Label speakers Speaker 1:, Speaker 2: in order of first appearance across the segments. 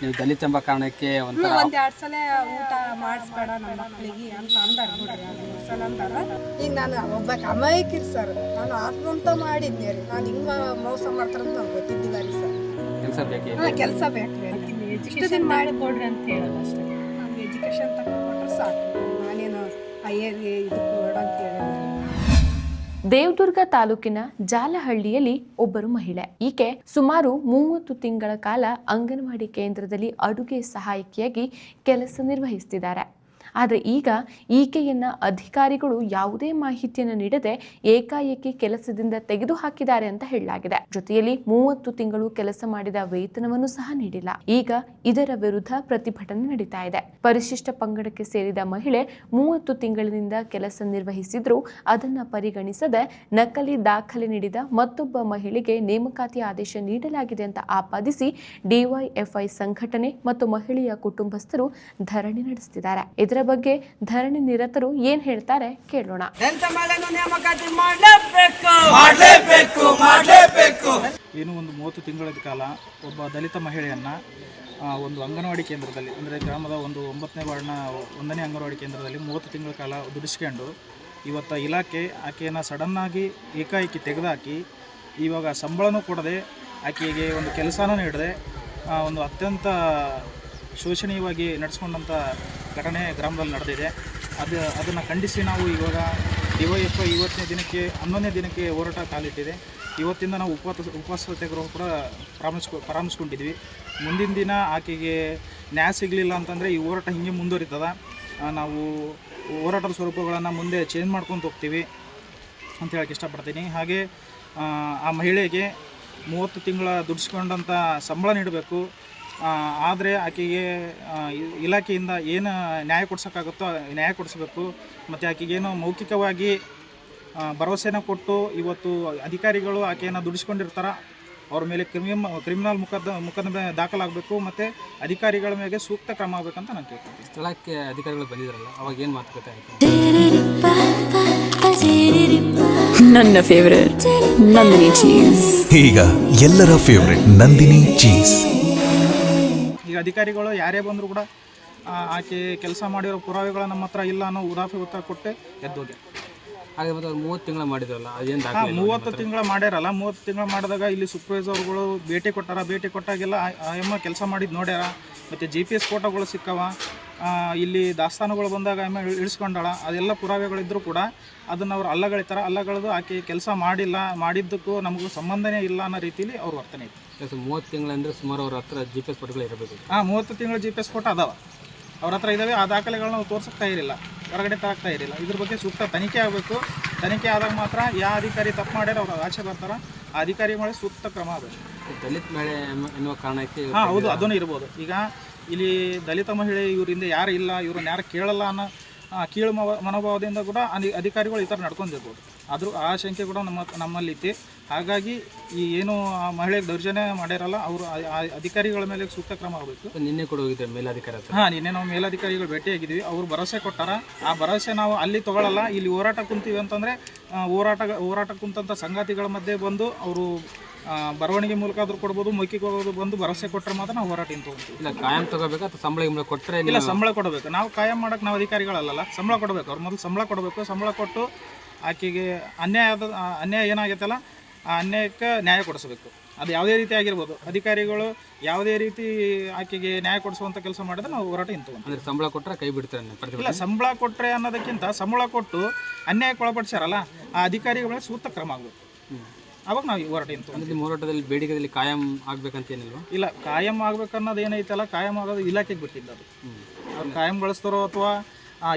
Speaker 1: ನೀವು ದಲಿತ ಎಂಬ ಕಾರಣಕ್ಕೆ ಒಂಥರ
Speaker 2: ಒಂದ್ ಎರಡ್ ಸಲ ಊಟ ಮಾಡಿಸ್ಬೇಡ ನಮ್ಮ ಮಕ್ಕಳಿಗೆ ಅಂತ ಅಂದಾರ ನೋಡ್ರಿ ಅದು ಮೂರ್ ಸಲ ಅಂದಾರ ಈಗ ನಾನು ಒಬ್ಬ ಅಮಾಯಕಿರ್ ಸರ್. ನಾನು ಆತ್ಮಂತ ಮಾಡಿದ್ನಿ ರೀ. ನಾನು ಹಿಂಗ ಮೋಸ ಮಾಡ್ತಾರಂತ ನಂಗೆ ಗೊತ್ತಿದ್ದಿಲ್ಲ ರೀ ಸರ್.
Speaker 1: ಕೆಲಸ ಬೇಕೇ?
Speaker 2: ಹಾ ಕೆಲಸ ಬೇಕು ಇಷ್ಟು ದಿನ ಮಾಡಿ ಕೊಡ್ರಿ ಅಂತ ಹೇಳೋದು ಅಷ್ಟೇ. ನಮ್ಗೆ ಎಜುಕೇಶನ್ ತಗೊಂಡ್ರೆ ಸಾಕು. ನಾನೇನು ಅಯ್ಯರ್ಗೆ ಇದು ಕೊಡಂತ ಅಂತ ಹೇಳಿದ್ರಿ
Speaker 3: ದೇವದುರ್ಗ ತಾಲೂಕಿನ ಜಾಲಹಳ್ಳಿಯಲ್ಲಿ ಒಬ್ಬರು ಮಹಿಳೆ. ಈಕೆ ಸುಮಾರು ಮೂವತ್ತು ತಿಂಗಳ ಕಾಲ ಅಂಗನವಾಡಿ ಕೇಂದ್ರದಲ್ಲಿ ಅಡುಗೆ ಸಹಾಯಕಿಯಾಗಿ ಕೆಲಸ ನಿರ್ವಹಿಸುತ್ತಿದ್ದಾರೆ ಆದರೆ ಈಗ ಈಕೆಯನ್ನು ಅಧಿಕಾರಿಗಳು ಯಾವುದೇ ಮಾಹಿತಿಯನ್ನು ನೀಡದೆ ಏಕಾಏಕಿ ಕೆಲಸದಿಂದ ತೆಗೆದುಹಾಕಿದ್ದಾರೆ ಅಂತ ಹೇಳಲಾಗಿದೆ. ಜೊತೆಯಲ್ಲಿ ಮೂವತ್ತು ತಿಂಗಳು ಕೆಲಸ ಮಾಡಿದ ವೇತನವನ್ನು ಸಹ ನೀಡಿಲ್ಲ. ಈಗ ಇದರ ವಿರುದ್ಧ ಪ್ರತಿಭಟನೆ ನಡೀತಾ ಇದೆ. ಪರಿಶಿಷ್ಟ ಪಂಗಡಕ್ಕೆ ಸೇರಿದ ಮಹಿಳೆ ಮೂವತ್ತು ತಿಂಗಳಿನಿಂದ ಕೆಲಸ ನಿರ್ವಹಿಸಿದ್ರು ಅದನ್ನ ಪರಿಗಣಿಸದೆ ನಕಲಿ ದಾಖಲೆ ನೀಡಿದ ಮತ್ತೊಬ್ಬ ಮಹಿಳೆಗೆ ನೇಮಕಾತಿ ಆದೇಶ ನೀಡಲಾಗಿದೆ ಅಂತ ಆಪಾದಿಸಿ ಡಿವೈಎಫ್ಐ ಸಂಘಟನೆ ಮತ್ತು ಮಹಿಳೆಯ ಕುಟುಂಬಸ್ಥರು ಧರಣಿ ನಡೆಸುತ್ತಿದ್ದಾರೆ ಇದರ ಬಗ್ಗೆ ಧರಣಿ ನಿರತರು ಏನ್ ಹೇಳ್ತಾರೆ ಕೇಳೋಣ.
Speaker 4: ಏನು ಒಂದು ಮೂವತ್ತು ತಿಂಗಳ ಕಾಲ ಒಬ್ಬ ದಲಿತ ಮಹಿಳೆಯನ್ನ ಒಂದು ಅಂಗನವಾಡಿ ಕೇಂದ್ರದಲ್ಲಿ ಅಂದರೆ ಗ್ರಾಮದ ಒಂದು ಒಂಬತ್ತನೇ ವಾರ್ಡ್ನ ಒಂದನೇ ಅಂಗನವಾಡಿ ಕೇಂದ್ರದಲ್ಲಿ ಮೂವತ್ತು ತಿಂಗಳ ಕಾಲ ದುಡಿಸ್ಕೊಂಡು ಇವತ್ತು ಇಲಾಖೆ ಆಕೆಯನ್ನು ಸಡನ್ನಾಗಿ ಏಕಾಏಕಿ ತೆಗೆದುಹಾಕಿ ಇವಾಗ ಸಂಬಳನೂ ಕೊಡದೆ ಆಕೆಗೆ ಒಂದು ಕೆಲಸನೂ ನೀಡದೆ ಒಂದು ಅತ್ಯಂತ ಶೋಷಣೀಯವಾಗಿ ನಡೆಸ್ಕೊಂಡಂಥ ಘಟನೆ ಗ್ರಾಮದಲ್ಲಿ ನಡೆದಿದೆ. ಅದು ಅದನ್ನು ಖಂಡಿಸಿ ನಾವು ಇವಾಗ ಡಿ ವೈ ಎಫ್ ಇವತ್ತನೇ ದಿನಕ್ಕೆ ಹನ್ನೊಂದನೇ ದಿನಕ್ಕೆ ಹೋರಾಟ ಕಾಲಿಟ್ಟಿದೆ. ಇವತ್ತಿಂದ ನಾವು ಉಪವಾಸ ಉಪವಾಸ ಸತ್ಯಾಗ್ರಹ ಕೂಡ ಪ್ರಾರಂಭಿಸ್ಕೊ ಪ್ರಾರಂಭಿಸ್ಕೊಂಡಿದ್ವಿ. ಮುಂದಿನ ದಿನ ಆಕೆಗೆ ನ್ಯಾಯ ಸಿಗಲಿಲ್ಲ ಅಂತಂದರೆ ಈ ಹೋರಾಟ ಹಿಂಗೆ ಮುಂದುವರಿತದ. ನಾವು ಹೋರಾಟದ ಸ್ವರೂಪಗಳನ್ನು ಮುಂದೆ ಚೇಂಜ್ ಮಾಡ್ಕೊತ ಹೋಗ್ತೀವಿ ಅಂತ ಹೇಳಕ್ಕೆ ಇಷ್ಟಪಡ್ತೀನಿ. ಹಾಗೆ ಆ, ಮಹಿಳೆಗೆ ಮೂವತ್ತು ತಿಂಗಳ ದುಡಿಸ್ಕೊಂಡಂಥ ಸಂಬಳ ನೀಡಬೇಕು. ಆದರೆ ಆಕೆಗೆ ಇಲಾಖೆಯಿಂದ ಏನು ನ್ಯಾಯ ಕೊಡ್ಸೋಕ್ಕಾಗುತ್ತೋ ನ್ಯಾಯ ಕೊಡಿಸ್ಬೇಕು. ಮತ್ತು ಆಕೆಗೇನು ಮೌಖಿಕವಾಗಿ ಭರವಸೆನ ಕೊಟ್ಟು ಇವತ್ತು ಅಧಿಕಾರಿಗಳು ಆಕೆಯನ್ನು ದುಡಿಸ್ಕೊಂಡಿರ್ತಾರ. ಅವ್ರ ಮೇಲೆ ಕ್ರಿಮಿಮ್ ಕ್ರಿಮಿನಲ್ ಮುಖದ ಮುಖದ ದಾಖಲಾಗಬೇಕು ಮತ್ತು ಅಧಿಕಾರಿಗಳ ಮೇಲೆ ಸೂಕ್ತ ಕ್ರಮ ಆಗಬೇಕಂತ ನಾನು ಕೇಳ್ತೀನಿ
Speaker 1: ಸ್ಥಳಕ್ಕೆ ಅಧಿಕಾರಿಗಳು ಬಂದಿದ್ರಲ್ಲ ಅವಾಗ ಏನು ಮಾತುಕತೆ ಆಯಿತು
Speaker 5: ನನ್ನ ಫೇವ್ರೆಟ್ ನಂದಿನಿ ಚೀಸ್
Speaker 6: ಈಗ ಎಲ್ಲರ ಫೇವ್ರೆಟ್ ನಂದಿನಿ ಚೀಸ್
Speaker 4: ಅಧಿಕಾರಿಗಳು ಯಾರೇ ಬಂದರೂ ಕೂಡ ಆಕೆ ಕೆಲಸ ಮಾಡಿರೋ ಪುರಾವೆಗಳು ನಮ್ಮ ಹತ್ರ ಇಲ್ಲ ಅನ್ನೋ ಉದಾಫಿ ಉತ್ತರ ಕೊಟ್ಟೆ ಎದ್ದೋಗೆ
Speaker 1: ಹಾಗೆ ಮತ್ತೆ ಮೂವತ್ತು ತಿಂಗಳ ಮಾಡಿದ್ರಲ್ಲ ಅದೇನು
Speaker 4: ಮೂವತ್ತು ತಿಂಗಳ ಮಾಡ್ಯಾರಲ್ಲ ಮೂವತ್ತು ತಿಂಗಳ ಮಾಡಿದಾಗ ಇಲ್ಲಿ ಸೂಪರ್ವೈಸರ್ಗಳು ಭೇಟಿ ಕೊಟ್ಟಾರ ಭೇಟಿ ಕೊಟ್ಟಾಗೆಲ್ಲ ಎಮ್ಮ ಕೆಲಸ ಮಾಡಿದ್ ನೋಡ್ಯಾರ. ಮತ್ತು ಜಿ ಪಿ ಎಸ್ ಫೋಟೋಗಳು ಸಿಕ್ಕವ. ಆ, ಇಲ್ಲಿ ದಾಸ್ತಾನುಗಳು ಬಂದಾಗ ಅಮ್ಮ ಇಳ್- ಇಳಿಸ್ಕೊಂಡಾಳ. ಅದೆಲ್ಲ ಪುರಾವೆಗಳಿದ್ದರೂ ಕೂಡ ಅದನ್ನ ಅವ್ರು ಅಲ್ಲಗಳಿತಾರ. ಅಲ್ಲಗಳದು ಆಕೆ ಕೆಲಸ ಮಾಡಿಲ್ಲ ಮಾಡಿದ್ದಕ್ಕೂ ನಮಗೂ ಸಂಬಂಧನೇ ಇಲ್ಲ ಅನ್ನೋ ರೀತಿಲಿ ಅವ್ರು ವರ್ತನೆ ಇತ್ತು
Speaker 1: ಮೂವತ್ತು ಮೂವತ್ತು ತಿಂಗಳಂದ್ರೆ ಸುಮಾರು ಅವ್ರ ಹತ್ರ ಜಿ ಪಿ ಎಸ್ ಫೋಟೋಗಳು ಇರಬೇಕು.
Speaker 4: ಹಾಂ ಮೂವತ್ತು ತಿಂಗಳ ಜಿ ಪಿ ಎಸ್ ಫೋಟೋ ಅದಾವ. ಅವ್ರ ಹತ್ರ ಇದ್ದಾವೆ ಆ ದಾಖಲೆಗಳನ್ನ ನಾವು ತೋರಿಸ್ತಾ ಇರಲಿಲ್ಲ. ಹೊರಗಡೆ ತಾಗ್ತಾ ಇರಲಿಲ್ಲ. ಇದ್ರ ಬಗ್ಗೆ ಸೂಕ್ತ ತನಿಖೆ ಆಗಬೇಕು. ತನಿಖೆ ಆದಾಗ ಮಾತ್ರ ಯಾವ ಅಧಿಕಾರಿ ತಪ್ಪು ಮಾಡ್ಯಾರ ಅವ್ರು ಆಚೆ ಬರ್ತಾರ. ಆ ಅಧಿಕಾರಿ ಮೇಲೆ ಸೂಕ್ತ ಕ್ರಮ ಆಗಬೇಕು.
Speaker 1: ದಲಿತ ಮಹಿಳೆ ಎನ್ನುವ- ಕಾರಣಕ್ಕೆ
Speaker 4: ಹಾಂ ಹೌದು ಅದನ್ನು ಇರ್ಬೋದು. ಈಗ ಇಲ್ಲಿ ದಲಿತ ಮಹಿಳೆ ಇವರಿಂದ ಯಾರು ಇಲ್ಲ ಇವ್ರನ್ನ ಯಾರು ಕೇಳಲ್ಲ ಅನ್ನೋ ಕೀಳು ಮನೋಭಾವದಿಂದ ಕೂಡ ಅಧಿ- ಅಧಿಕಾರಿಗಳು ಈ ಥರ ನಡ್ಕೊಂಡಿರ್ಬೋದು. ಆದರೂ ಆ ಶಂಕೆ ಕೂಡ ನಮ್ಮ ನಮ್ಮಲ್ಲಿ ಇತ್ತು ಹಾಗಾಗಿ ಈ ಏನು ಆ ಮಹಿಳೆಗೆ ದೌರ್ಜನ್ಯ ಮಾಡಿರಲ್ಲ ಅವರು ಅಧಿಕಾರಿಗಳ ಮೇಲೆ ಸೂಕ್ತ ಕ್ರಮ ಆಗಬೇಕು.
Speaker 1: ನಿನ್ನೆ ಕೂಡ ಹೋಗಿದ್ದೆ ಮೇಲಾಧಿಕಾರಿ ಹತ್ರ?
Speaker 4: ಹಾಂ ನಿನ್ನೆ ನಾವು ಮೇಲಧಿಕಾರಿಗಳು ಭೇಟಿಯಾಗಿದ್ವಿ ಅವರು ಭರವಸೆ ಕೊಟ್ಟಾರ. ಆ ಭರವಸೆ ನಾವು ಅಲ್ಲಿ ತಗೊಳ್ಳಲ್ಲ. ಇಲ್ಲಿ ಹೋರಾಟ ಕುಂತೀವಿ ಅಂತಂದರೆ ಹೋರಾಟ ಹೋರಾಟ ಕುಂತಂಥ ಸಂಗಾತಿಗಳ ಮಧ್ಯೆ ಬಂದು ಅವರು ಬರವಣಿಗೆ ಮೂಲಕ ಆದರೂ ಕೊಡ್ಬೋದು ಮೌಖಿಕವಾಗಿ ಬಂದು ಭರವಸೆ ಕೊಟ್ಟರೆ ಮಾತ್ರ ನಾವು ಹೋರಾಟ ಇಂತ
Speaker 1: ಇಲ್ಲ ಕಾಯಂ ತಗೋಬೇಕು ಅಥವಾ ಸಂಬಳ ಗಿಂಬಳ ಕೊಟ್ಟರೆ
Speaker 4: ಇಲ್ಲ ಸಂಬಳ ಕೊಡಬೇಕು. ನಾವು ಕಾಯಂ ಮಾಡೋಕೆ ನಾವು ಅಧಿಕಾರಿಗಳಲ್ಲ ಸಂಬಳ ಕೊಡಬೇಕು. ಅವ್ರ ಮೊದಲು ಸಂಬಳ ಕೊಡಬೇಕು. ಸಂಬಳ ಕೊಟ್ಟು ಆಕೆಗೆ ಅನ್ಯಾಯ ಆದ ಅನ್ಯಾಯ ಏನಾಗೈತಲ್ಲ ಆ ಅನ್ಯಾಯಕ್ಕೆ ನ್ಯಾಯ ಕೊಡಿಸಬೇಕು. ಅದು ಯಾವುದೇ ರೀತಿ ಆಗಿರ್ಬೋದು. ಅಧಿಕಾರಿಗಳು ಯಾವುದೇ ರೀತಿ ಆಕೆಗೆ ನ್ಯಾಯ ಕೊಡಿಸುವಂಥ ಕೆಲಸ ಮಾಡಿದ್ರೆ ನಾವು ಹೋರಾಟ ಇಂತ
Speaker 1: ಅಂದ್ರೆ ಸಂಬಳ ಕೊಟ್ಟರೆ ಕೈ ಬಿಡ್ತಾರೆ
Speaker 4: ಇಲ್ಲ ಸಂಬಳ ಕೊಟ್ಟರೆ ಅನ್ನೋದಕ್ಕಿಂತ ಸಂಬಳ ಕೊಟ್ಟು ಅನ್ಯಾಯಕ್ಕೆ ಒಳಪಡಿಸ್ಯಾರಲ್ಲ ಆ ಅಧಿಕಾರಿಗಳ ಸೂಕ್ತ ಕ್ರಮ ಆಗಬೇಕು. ಅವಾಗ ನಾವು ಈ ಹೋರಾಟ ಇಂತು
Speaker 1: ಅಂದ್ರೆ ನಿಮ್ಮ ಹೋರಾಟದಲ್ಲಿ ಬೇಡಿಕೆದಲ್ಲಿ ಕಾಯಂ ಆಗಬೇಕಂತ ಏನಿಲ್ವಾ?
Speaker 4: ಇಲ್ಲ ಕಾಯಂ ಆಗ್ಬೇಕನ್ನೋದು ಏನೈತಲ್ಲ ಕಾಯಂ ಆಗೋದು ಇಲಾಖೆಗೆ ಬಿಟ್ಟಿದ್ದು ಅದು ಅವ್ರು ಬಳಸ್ತಾರೋ ಅಥವಾ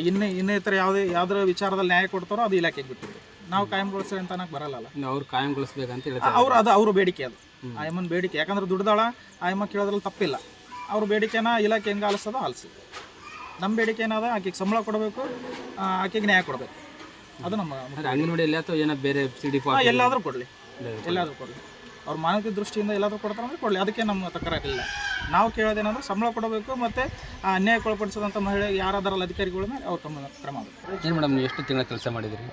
Speaker 4: ಇನ್ನೇ ಇನ್ನಿತರ ಯಾವುದೇ ಯಾವ್ದಾರ ವಿಚಾರದಲ್ಲಿ ನ್ಯಾಯ ಕೊಡ್ತಾರೋ ಅದು ಇಲಾಖೆಗೆ ಬಿಟ್ಟಿದ್ದು. ನಾವು ಕಾಯಂಗೊಳಿಸ್ತೀವಿ ಅಂತ ಅನ್ನಕ್ಕೆ ಬರಲ್ಲ
Speaker 1: ಅವ್ರು ಕಾಯಂಗೊಳಿಸ್ಬೇಕಂತ ಹೇಳ್ತಾರೆ
Speaker 4: ಅವ್ರು ಅದು ಅವ್ರ ಬೇಡಿಕೆ ಅದು. ಆಯಮ್ಮನ ಬೇಡಿಕೆ. ಯಾಕಂದ್ರೆ ದುಡ್ದಾಳ ಆಯಮ್ಮ ಕೇಳೋದ್ರಲ್ಲಿ ತಪ್ಪಿಲ್ಲ. ಅವ್ರ ಬೇಡಿಕೆನ ಇಲಾಖೆ ಹೆಂಗೆ ಆಲಿಸೋದು ಆಲಿಸಿ. ನಮ್ಮ ಬೇಡಿಕೆ ಏನಾದ ಆಕೆಗೆ ಸಂಬಳ ಕೊಡಬೇಕು ಆಕೆಗೆ ನ್ಯಾಯ ಕೊಡಬೇಕು. ಅದು ನಮ್ಮ
Speaker 1: ಅಂಗನವಾಡಿಯಲ್ಲಿ ಅಥವಾ ಏನೋ ಬೇರೆ
Speaker 4: ಎಲ್ಲಾದ್ರೂ ಕೊಡಲಿ. ಎಲ್ಲಾದರೂ ಕೊಡಲಿ. ಅವ್ರ ಮಾನವೀಯ ದೃಷ್ಟಿಯಿಂದ ಎಲ್ಲಾದರೂ ಕೊಡ್ತಾರೆ ಅಂದ್ರೆ ಕೊಡಲಿ. ಅದಕ್ಕೆ ನಮ್ಮ ತಕರಾರಿಲ್ಲ ನಾವು ಕೇಳೋದೇನಂದ್ರೆ ಸಂಬಳ ಕೊಡಬೇಕು ಮತ್ತು ಆ ಅನ್ಯಾಯಕ್ಕೆ ಒಳಪಡಿಸಿದಂಥ ಮಹಿಳೆ ಯಾರಾದಾರಲ್ಲ ಅಧಿಕಾರಿಗಳ ಮೇಲೆ ಅವ್ರು ಕ್ರಮ ಕ್ರಮ ಆಗಬೇಕು
Speaker 1: ಏನು ಮೇಡಮ್ ನೀವು ಎಷ್ಟು ತಿಂಗಳ ಕೆಲಸ ಮಾಡಿದಿರಿ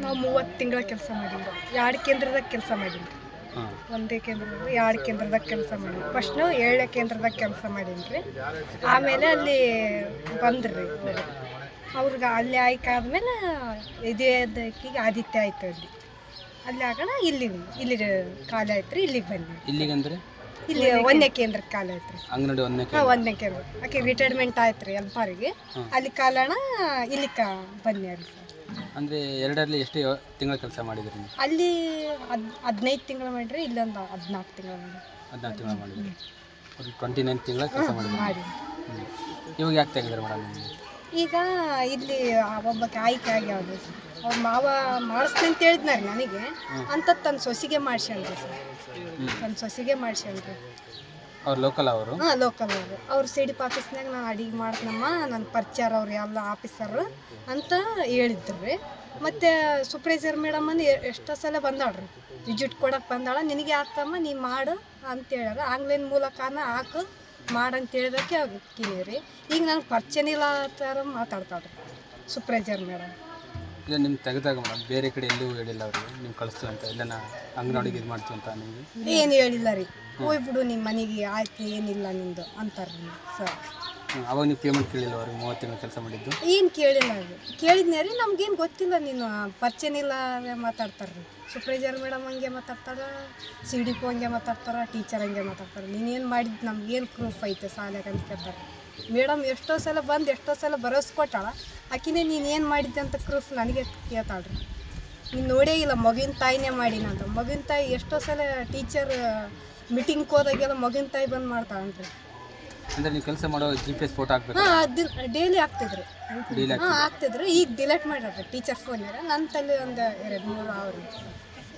Speaker 2: ನಾವು ಮೂವತ್ತು ತಿಂಗಳ ಕೆಲಸ ಮಾಡಿದ್ರು ಎರಡು ಕೇಂದ್ರದಾಗ ಕೆಲಸ ಮಾಡಿದ್ವಿ.
Speaker 1: ಹಾಂ.
Speaker 2: ಒಂದೇ ಕೇಂದ್ರದಾಗ ಎರಡು ಕೇಂದ್ರದಾಗ ಕೆಲಸ ಮಾಡಿದ್ವಿ. ಫಸ್ಟ್ ಏಳನೇ ಕೇಂದ್ರದಾಗ ಕೆಲಸ ಮಾಡೀನಿ ರೀ ಆಮೇಲೆ ಅಲ್ಲಿ ಬಂದ್ರಿ. ಅವ್ರು ಅವ್ರಿಗೆ ಅಲ್ಲಿ ಆಯ್ಕೆ ಆದ್ಮೇಲೆ ಇದೇ ಆದಿತ್ಯ ಆಯ್ತು ಅಲ್ಲಿ. ಅಲ್ಲಿ ಆಗೋಣ ಇಲ್ಲಿ ಇಲ್ಲಿ ಕಾಲ ಆಯ್ತು ರೀ ಇಲ್ಲಿಗೆ ಬಂದ್ವಿ
Speaker 1: ಇಲ್ಲಿಗಂದ್ರೆ?
Speaker 2: ಇಲ್ಲಿ ಒಂದನೇ ಕೇಂದ್ರ. ಕಾಲ ಆಯ್ತು ರೀ
Speaker 1: ಅಂಗನವಾಡಿ ಒಂದನೇ
Speaker 2: ಹಾಂ ಒಂದನೇ ಕೇಂದ್ರ. ಆಕೆ ರಿಟೈರ್ಮೆಂಟ್ ಆಯ್ತು ರೀ
Speaker 1: ಅಲ್ಪಾರಿಗೆ.
Speaker 2: ಅಲ್ಲಿ ಕಾಲಣ ಇಲ್ಲಿ ಕ ಬನ್ನಿ ಅಲ್ಲಿ.
Speaker 1: ಅಂದರೆ ಎರಡರಲ್ಲಿ ಎಷ್ಟು ತಿಂಗಳ ಕೆಲಸ ಮಾಡಿದ್ರಿ ನೀವು?
Speaker 2: ಅಲ್ಲಿ ಹದ್ ಹದಿನೈದು ತಿಂಗಳು ಮಾಡಿರಿ ಇಲ್ಲೊಂದು ಹದಿನಾಲ್ಕು ತಿಂಗಳು ಮಾಡಿದ್ರಿ
Speaker 1: 14 ತಿಂಗಳು ಮಾಡಿದ್ರಿ. ಒಂದು ಟ್ವೆಂಟಿ ನೈನ್ ತಿಂಗಳ ಕೆಲಸ ಮಾಡಿದ್ರಿ.
Speaker 2: ಮಾಡಿ
Speaker 1: ಹ್ಮ್. ಇವಾಗ ಯಾಕೆ ತೆಗೆದ್ರಿ ಮೇಡಮ್
Speaker 2: ಈಗ ಇಲ್ಲಿ ಒಬ್ಬಕ್ಕೆ ಆಯ್ಕೆ ಆಗ್ಯಾವ್ದು. ಅವ್ರ ಮಾವ ಮಾಡಿಸ್ತೀನಿ ಅಂತ ಹೇಳಿದ್ನಾರ ನನಗೆ. ಅಂತ ತನ್ನ ಸೊಸಿಗೆ ಮಾಡ್ಸ್ಯಾಳ್ರಿ ಸರ್. ತನ್ನ ಸೊಸಿಗೆ ಮಾಡ್ಸ್ಯಾಳ್ರಿ.
Speaker 1: ಅವ್ರು ಲೋಕಲ್ ಅವರು?
Speaker 2: ಹಾಂ ಲೋಕಲ್ ಅವರು. ಅವ್ರು ಸಿಡಿ ಡಿ ಆಫೀಸ್ನಾಗ ನಾನು ಅಡಿಗೆ ಮಾಡ್ತೀನಮ್ಮ ನನ್ನ ಪರಿಚಯ ಅವ್ರು ಎಲ್ಲ ಆಫೀಸರ್ ಅಂತ ಹೇಳಿದ್ರು. ರೀ ಮತ್ತು ಸೂಪ್ರೈಸರ್ ಮೇಡಮ್ ಎಷ್ಟೋ ಸಲ ಬಂದಾಳ್ರಿ. ವಿಸಿಟ್ ಕೊಡಕ್ಕೆ ಬಂದಾಳ ನಿನಗೆ ಆಗ್ತಮ್ಮ ನೀ ಮಾಡು ಅಂತ ಹೇಳಾರ ಆನ್ಲೈನ್ ಮೂಲಕನ ಹಾಕು ಮಾಡಂತ ಹೇಳಿದಕ್ಕೆ ಅವ್ರು ರೀ ಈಗ ನನಗೆ ಪರಿಚಯ ಇಲ್ಲ ಥರ ಮಾತಾಡ್ತಾಳ್ರಿ ಸೂಪ್ರೈಸರ್ ಮೇಡಮ್
Speaker 1: ಇಲ್ಲ ನಿಮ್ಗೆ ತೆಗೆದಾಗ ಮೇಡಮ್ ಬೇರೆ ಕಡೆ ಎಲ್ಲೂ ಹೇಳಿಲ್ಲ ಅವ್ರಿಗೆ ನೀವು ಕಳಿಸ್ತೀವಿ ಅಂತ ಎಲ್ಲನ ಅಂಗನವಾಡಿಗೆ ಇದು ಮಾಡ್ತೀವಿ ಅಂತ ನಿಮಗೆ
Speaker 2: ಏನು ಹೇಳಿಲ್ಲ ರೀ. ಹೋಗ್ಬಿಡು ನಿಮ್ಮ ಮನೆಗೆ ಆಯ್ತು ಏನಿಲ್ಲ ನಿಂದು ಅಂತಾರೆ ರೀ ಸರ್.
Speaker 1: ಹ್ಮ್. ಅವಾಗ ನೀವು ಪೇಮೆಂಟ್ ಕೇಳಿಲ್ಲ ಅವ್ರಿಗೆ ಮೂವತ್ತು ತಿಂಗಳು ಕೆಲಸ ಮಾಡಿದ್ದು?
Speaker 2: ಏನು ಕೇಳಿಲ್ಲ ರೀ ಕೇಳಿದ್ನೇ ರೀ ನಮ್ಗೇನು ಗೊತ್ತಿಲ್ಲ ನೀನು ಪರ್ಚೇನಿಲ್ಲ ಇಲ್ಲ ಮಾತಾಡ್ತಾರೆ ರೀ. ಸೂಪ್ರೈಸರ್ ಮೇಡಮ್ ಹಂಗೆ ಮಾತಾಡ್ತಾರೆ ಸಿ ಡಿ ಪಿ ಹಂಗೆ ಮಾತಾಡ್ತಾರೆ ಟೀಚರ್ ಹಂಗೆ ಮಾತಾಡ್ತಾರೆ. ನೀನೇನು ಮಾಡಿದ್ದು ನಮ್ಗೇನು ಪ್ರೂಫ್ ಐತೆ ಸಾಲ್ಯಾಗ ಅಂತ ಕೇಳ್ತಾರೆ. ಮೇಡಮ್ ಎಷ್ಟೋ ಸಲ ಬಂದು ಎಷ್ಟೋ ಸಲ ಬರೋಸ್ಕೊಟ್ಟಾಳ. ಕೊಟ್ಟಾಳ ಆಕಿನೇ ನೀನು ಏನು ಮಾಡಿದ್ದೆ ಅಂತ ಪ್ರೂಫ್ ನನಗೆ ಕೇಳ್ತಾಳ್ರಿ. ನೀನು ನೋಡೇ ಇಲ್ಲ ಮಗಿನ ತಾಯಿನೇ ಮಾಡಿನ ಅಂತ ಮಗುವಿನ ತಾಯಿ ಎಷ್ಟೋ ಸಲ ಟೀಚರ್ ಮೀಟಿಂಗ್ ಹೋದಾಗೆಲ್ಲ ಮಗಿನ ತಾಯಿ ಬಂದು ಮಾಡ್ತಾಳ್ರಿ
Speaker 1: ಅಂದ್ರೆ ನೀವು ಕೆಲಸ ಮಾಡೋ ಜಿ ಪಿ ಎಸ್ ಫೋಟೋ ಹಾಕ್ಬೇಕು
Speaker 2: ಹಾಂ ಡೈಲಿ
Speaker 1: ಹಾಕ್ತಿದ್ರು.
Speaker 2: ಹಾಂ ಆಗ್ತಿದ್ರು ಈಗ ಡಿಲೇಟ್ ಮಾಡ್ಯಾರ ಟೀಚರ್ ಫೋನ್ ನನ್ನ ತಲೆ ಒಂದು ಎರಡು ಮೂರು ಅವ್ರಿ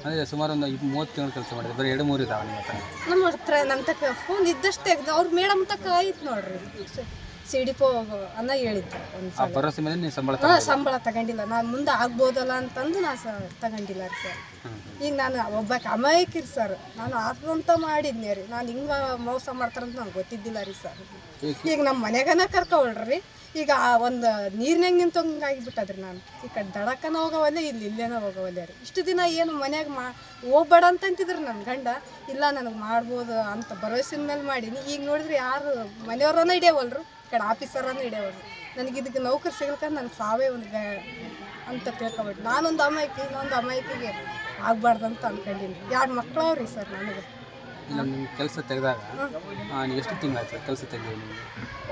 Speaker 1: ಅಂದರೆ ಸುಮಾರು ಒಂದು ಮೂವತ್ತು ತಿಂಗಳು ಕೆಲಸ ಮಾಡಿದ್ರೆ ಬರೀ ಎರಡು ಮೂರು ಇದಾವೆ ನಿಮ್ಮ ಹತ್ರ.
Speaker 2: ನಮ್ಮ ಹತ್ರ ನಮ್ಮ ತಕ್ಕ ಫೋನ್ ಇದ್ದಷ್ಟೇ ಅವ್ರ ಮೇಡಮ್ ತಕ್ಕ ಆಯ್ತು ನೋಡ್ರಿ. ಸಿ ಡಿ ಪೋ ಅನ್ನ ಹೇಳಿದ್ದೆ ಒಂದು
Speaker 1: ಆ
Speaker 2: ಸಲ
Speaker 1: ಭರವಸೆ ಮೇಲೆ ನೀವು ಸಂಬಳ
Speaker 2: ಹಾಂ ಸಂಬಳ ತಗೊಂಡಿಲ್ಲ. ನಾನು ಮುಂದೆ ಆಗ್ಬೋದಲ್ಲ ಅಂತಂದು ನಾ ಸ ತಗೊಂಡಿಲ್ಲ ರೀ ಸರ್.
Speaker 1: ಹ್ಮ್.
Speaker 2: ಈಗ ನಾನು ಒಬ್ಬ ಅಮಾಯಕಿರಿ ಸರ್. ನಾನು ಆತ್ಮಂತ ಮಾಡಿದ್ನೇ ರೀ. ನಾನು ಹಿಂಗೆ ಮೋಸ ಮಾಡ್ತಾರಂತ ನಂಗೆ ಗೊತ್ತಿದ್ದಿಲ್ಲ ರೀ ಸರ್. ಈಗ ನಮ್ಮ ಮನೆಗನ ಕರ್ಕೊಳ್ರಿ. ಈಗ ಆ ಒಂದು ನೀರ್ನಾಗ ನಿಂತಂಗೆ ಆಗಿಬಿಟ್ಟದ್ರಿ ನಾನು. ಈ ಕಡೆ ದಡಕ್ಕನ ಹೋಗವಲ್ಲೇ ಇಲ್ಲಿ ಇಲ್ಲೇನ ಹೋಗವಲ್ಲೇ ರೀ. ಇಷ್ಟು ದಿನ ಏನು ಮನ್ಯಾಗ ಮಾ ಹೋಗ್ಬೇಡ ಅಂತಂತಿದ್ರು ನನ್ನ ಗಂಡ. ಇಲ್ಲ ನನಗೆ ಮಾಡ್ಬೋದು ಅಂತ ಭರವಸೆ ಮೇಲೆ ಮಾಡೀನಿ. ಈಗ ನೋಡಿದ್ರೆ ಯಾರು ಮನೆಯವ್ರನ್ನ ಹಿಡಿಯವಲ್ರು? ಕಡೆ ಆಫೀಸರನ್ನು ಹಿಡಿಯವಲ್ರು ನನಗೆ ಇದಕ್ಕೆ ನೌಕರಿ ಸಿಗಲ್ಕ ನನ್ನ ಸಾವೇ ಒಂದು ಗ ಅಂತ ತಿಳ್ಕೊಬಿಟ್ಟು ನಾನೊಂದು ಅಮಾಯಕಿ ಇನ್ನೊಂದು ಅಮಾಯಕಿಗೆ ಆಗ್ಬಾರ್ದು ಅಂತ ಅನ್ಕೊಂಡಿನಿ. ಎರಡು ಮಕ್ಕಳು ಅವ್ರಿ ಸರ್ ನನಗೆ?
Speaker 1: ಇಲ್ಲ ನಿಮ್ಮ ಕೆಲಸ ತೆಗೆದಾಗ ನೀವು ಎಷ್ಟು ತಿಂಗಳಾಯ್ತು ಕೆಲಸ ತೆಗೆದು ನಿಮಗೆ?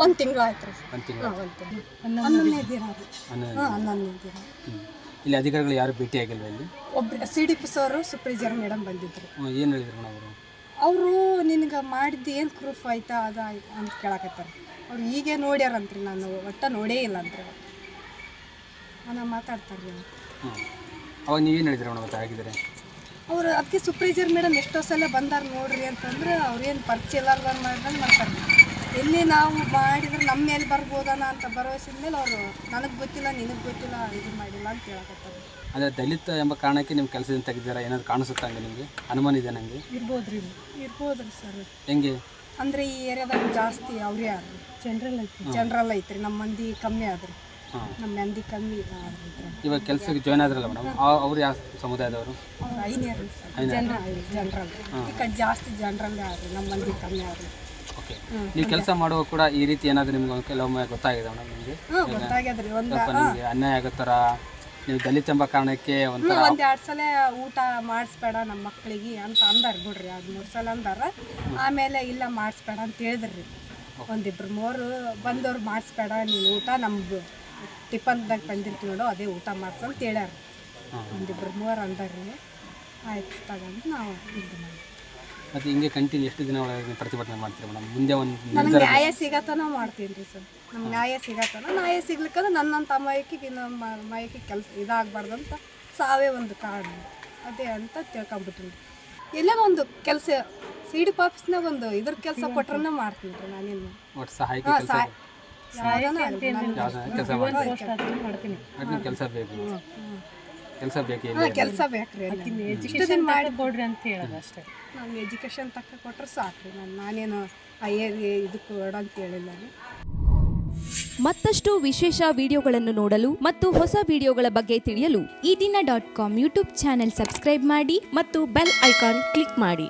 Speaker 2: ಒಂದು ತಿಂಗಳು ಆಯ್ತು ರೀ
Speaker 1: ಒಂದು ತಿಂಗಳು?
Speaker 2: ಹಾಂ ಒಂದು ತಿಂಗಳು. ಹನ್ನೊಂದನೇ ದಿನ ರೀ.
Speaker 1: ಹನ್ನೊಂದು
Speaker 2: ಹಾಂ ಹನ್ನೊಂದನೇ ದಿನ.
Speaker 1: ಹ್ಮ್. ಇಲ್ಲಿ ಅಧಿಕಾರಿಗಳು ಯಾರು ಭೇಟಿ ಆಗಿಲ್ವಾ ಇಲ್ಲಿ?
Speaker 2: ಒಬ್ರು C D P sir supervisor madam ಬಂದಿದ್ರು.
Speaker 1: ಏನು ಹೇಳಿದ್ರು ಮೇಡಮ್ ಅವರು?
Speaker 2: ಅವರು ನಿನಗೆ ಮಾಡಿದ್ದು ಏನು ಪ್ರೂಫ್ ಆಯ್ತಾ ಅದ ಆಯ್ತು ಅಂತ ಕೇಳಕತ್ತಾರೆ. ಅವ್ರು ಹೀಗೆ ನೋಡ್ಯಾರಂತ್ರಿ ನಾನು ಒಟ್ಟ ನೋಡೇ ಇಲ್ಲ ಅಂತ ನಾನು ಮಾತಾಡ್ತಾರೆ
Speaker 1: ಅವಾಗ ನೀವೇನು ಹೇಳಿದ್ರಿ ಮೇಡಮ್ ಮತ್ತೆ ಆಗಿದ್ದಾರೆ
Speaker 2: ಅವ್ರು ಅದಕ್ಕೆ ಸೂಪ್ರೈಸರ್ ಮೇಡಮ್ ಎಷ್ಟೋ ಸಲ ಬಂದಾರ ನೋಡ್ರಿ ಅಂತಂದ್ರೆ ಅವ್ರೇನು ಪರಿಚಯ ಇಲ್ಲಾರ್ದಂಗೆ ಮಾಡಿದ್ರೆ ಮಾಡ್ತಾರೆ. ಎಲ್ಲಿ ನಾವು ಮಾಡಿದ್ರೆ ನಮ್ಮ ಮೇಲೆ ಬರ್ಬೋದನ ಅಂತ ಭರವಸೆ ಮೇಲೆ ಅವರು ನನಗೆ ಗೊತ್ತಿಲ್ಲ ನಿನಗೆ ಗೊತ್ತಿಲ್ಲ ಇದು ಮಾಡಿಲ್ಲ ಅಂತ ಹೇಳಕತ್ತಾರೆ.
Speaker 1: ಅದೇ ದಲಿತ ಎಂಬ ಕಾರಣಕ್ಕೆ ನಿಮ್ಮ ಕೆಲಸದಿಂದ ತೆಗೆದಿದ್ದಾರೆ? ಏನಾದ್ರು ಕಾಣಿಸುತ್ತಾ ಹಂಗೆ ನಿಮಗೆ? ಅನುಮಾನ ಇದೆ ನನಗೆ
Speaker 2: ಇರ್ಬೋದ್ರಿ ಇರ್ಬೋದ್ರಿ ಸರ್.
Speaker 1: ಹೆಂಗೆ?
Speaker 2: ಅಂದ್ರೆ ಈ ಏರಿಯಾದಾಗ ಜಾಸ್ತಿ ಅವ್ರೇ ಆದ್ರಿ ಜನರಲ್ ಐತಿ ಜನರಲ್ ಐತ್ರಿ. ನಮ್ಮ ಮಂದಿ ಕಮ್ಮಿ ಆದ್ರಿ. ನಮ್ಮ ಮಂದಿ ಕಮ್ಮಿ ಆದ್ರಿ.
Speaker 1: ಇವಾಗ ಕೆಲಸಕ್ಕೆ ಜಾಯ್ನ್ ಆದ್ರಲ್ಲ ಮೇಡಮ್ ಅವ್ರು ಯಾವ ಸಮುದಾಯದವರು?
Speaker 2: ಅವ್ರು ಐನೇರಿ ಜನರಲ್ ಜನರಲ್ ಈ ಕಡೆ ಜಾಸ್ತಿ ಜನರಲ್ ಆದ್ರಿ. ನಮ್ಮ ಮಂದಿ ಕಮ್ಮಿ ಆದ್ರಿ.
Speaker 1: ಓಕೆ ನೀವು ಕೆಲಸ ಮಾಡುವಾಗ ಕೂಡ ಈ ರೀತಿ ಏನಾದರೂ ನಿಮ್ಗೆ ಕೆಲವೊಮ್ಮೆ ಗೊತ್ತಾಗಿದೆ ಮೇಡಮ್ ನಿಮಗೆ?
Speaker 2: ಹ್ಞೂ ಗೊತ್ತಾಗ್ಯದ್ರಿ. ಒಂದು
Speaker 1: ನಿಮಗೆ ಅನ್ಯಾಯ ಆಗೋ ಥರ ನೀವು ದಲಿತ ಎಂಬ ಕಾರಣಕ್ಕೆ ಒಂಥರ
Speaker 2: ಒಂದ್ ಎರಡ್ ಸಲ ಊಟ ಮಾಡಿಸ್ಬೇಡ ನಮ್ಮ ಮಕ್ಕಳಿಗೆ ಅಂತ ಅಂದಾರ ಬಿಡ್ರಿ. ಅದು ಮೂರು ಸಲ ಅಂದಾರ. ಆಮೇಲೆ ಇಲ್ಲ ಮಾಡಿಸ್ಬೇಡ ಅಂತ ಹೇಳಿದ್ರಿ. ಒಂದಿಬ್ರು ಮೂರು ಬಂದವ್ರು ಮಾಡಿಸ್ಬೇಡ ನೀನು ಊಟ ನಮ್ಮ ಟಿಫನ್ದಾಗ ತಂದಿರ್ತೀವಿ ನೋಡು ಅದೇ ಊಟ ಮಾಡ್ಸು ಅಂತ ಹೇಳ್ಯಾರ. ಒಂದಿಬ್ರು ಮೂವರು ಅಂದಾರ್ರಿ. ಆಯ್ತು ತಗೊಂಡು ನಾವು ಇದು ಮಾಡಿ
Speaker 1: ಮತ್ತು ಹಿಂಗೆ ಕಂಟಿನ್ಯೂ ಎಷ್ಟು ದಿನ ಒಳಗೆ ಪ್ರತಿಭಟನೆ ಮಾಡ್ತೀರಿ ಮೇಡಮ್ ಮುಂದೆ ಒಂದು
Speaker 2: ನನಗೆ ನ್ಯಾಯ ಸಿಗತನ ಮಾಡ್ತೀನಿ ರೀ ಸರ್. ನಮ್ಗೆ ನ್ಯಾಯ ಸಿಗತನ. ನ್ಯಾಯ ಸಿಗ್ಲಿಕ್ಕಂದ್ರೆ ನನ್ನಂತ ಅಮಾಯಕಿಗೆ ಇನ್ನೊಂದು ಅಮಾಯಕಿಗೆ ಕೆಲಸ ಇದಾಗಬಾರ್ದು ಅಂತ ಸಾವೇ ಒಂದು ಕಾರಣ. ಅದೇ ಅಂತ ತಿಳ್ಕೊಂಬಿಟ್ಟಿನಿ ಎಲ್ಲೇ ಒಂದು ಕೆಲಸ ಸಿ ಡಿ ಆಫೀಸ್ನಾಗ ಒಂದು ಇದ್ರ ಕೆಲಸ ಕೊಟ್ರನ್ನ ಮಾಡ್ತೀನಿ ರೀ ನಾನೇನು
Speaker 1: ಒಟ್ಟು ಸಹಾಯಕ
Speaker 2: ಹಾಂ
Speaker 1: ಕೆಲಸ
Speaker 2: ಸಹಾಯ ಯಾವ್ದಾನ ಆಗ್ಲಿ, ನಾನು
Speaker 1: ಕೆಲಸ ಮಾಡ್ತೀನಿ. ಕೆಲಸ ಬೇಕು. ಕೆಲಸ ಬೇಕು ಇಲ್ಲ
Speaker 2: ಕೆಲಸ ಬೇಕ್ರಿ ಇಷ್ಟು ದಿನ ಮಾಡಿ ಕೊಡ್ರಿ ಅಂತ ಹೇಳೋದು ಅಷ್ಟೇ. ನಾನು ಎಜುಕೇಶನ್ ತಕ್ಕ ಕೊಟ್ರೆ ಸಾಕು. ನಾನು ನಾನೇನು ಏರಿಯಾ ಇದಕ್ಕೆ ಕೊಡ ಅಂತ ಹೇಳಿಲ್ಲ ರೀ
Speaker 7: ಮತ್ತಷ್ಟು ವಿಶೇಷ ವಿಡಿಯೋಗಳನ್ನು ನೋಡಲು ಮತ್ತು ಹೊಸ ವಿಡಿಯೋಗಳ ಬಗ್ಗೆ ತಿಳಿಯಲು ಈ ದಿನ dot com YouTube channel subscribe ಮಾಡಿ ಮತ್ತು ಬೆಲ್ ಐಕಾನ್ ಕ್ಲಿಕ್ ಮಾಡಿ.